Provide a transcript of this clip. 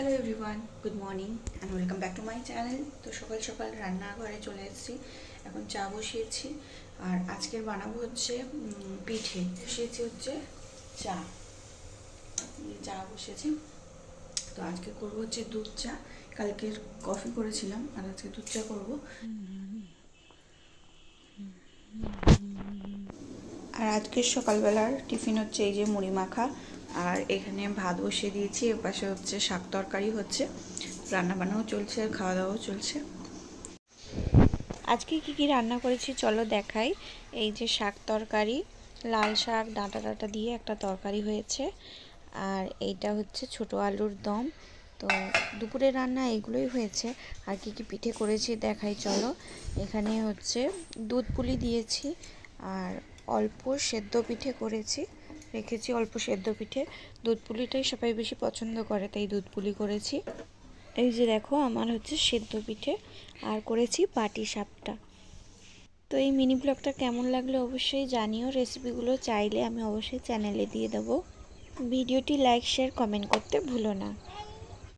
Hello everyone good morning and welcome back to my channel তো সকাল সকাল রান্নাঘরে চলে এসেছি, এখন চা বসিয়েছি আর আজকের বানাবো হচ্ছে পিঠে। বসিয়েছি হচ্ছে চা। চা বসিয়েছি। তো আজকে করব হচ্ছে দুধ চা। কালকের কফি করেছিলাম আর আজকে দুধ চা করব। আর আজকের সকালবেলার টিফিন হচ্ছে এই যে মুড়ি মাখা। আর এখানে ভাত বসিয়ে দিয়েছি এর পাশে হচ্ছে শাক তরকারি হচ্ছে রান্না বান্নাও চলছে, আর খাওয়া দাওয়াও চলছে। আজকে কি কি রান্না করেছি চলো দেখাই। এই যে শাক তরকারি, লাল শাক, ডাঁটা ডাঁটা দিয়ে একটা তরকারি হয়েছে, আর এইটা হচ্ছে ছোট আলুর দম। তো দুপুরে রান্না এগুলোই হয়েছে, আর কি কি পিঠে করেছি দেখাই চলো। এখানে হচ্ছে দুধ পুলি দিয়েছি, আর অল্প সেদ্ধ পিঠে করেছি। রেখেছি অল্প সেদ্ধ পিঠে। দুধ পুলিটাই সবাই বেশি পছন্দ করে, তাই দুধ পুলি করেছি। এই যে দেখো, আমার হচ্ছে সেদ্ধ পিঠে, আর করেছি পাটি সাপটা। তো এই মিনি ব্লগটা কেমন লাগল অবশ্যই জানিও, রেসিপিগুলো চাইলে আমি অবশ্যই চ্যানেলে দিয়ে দেবো। ভিডিওটি লাইক, শেয়ার, কমেন্ট করতে ভুলো না।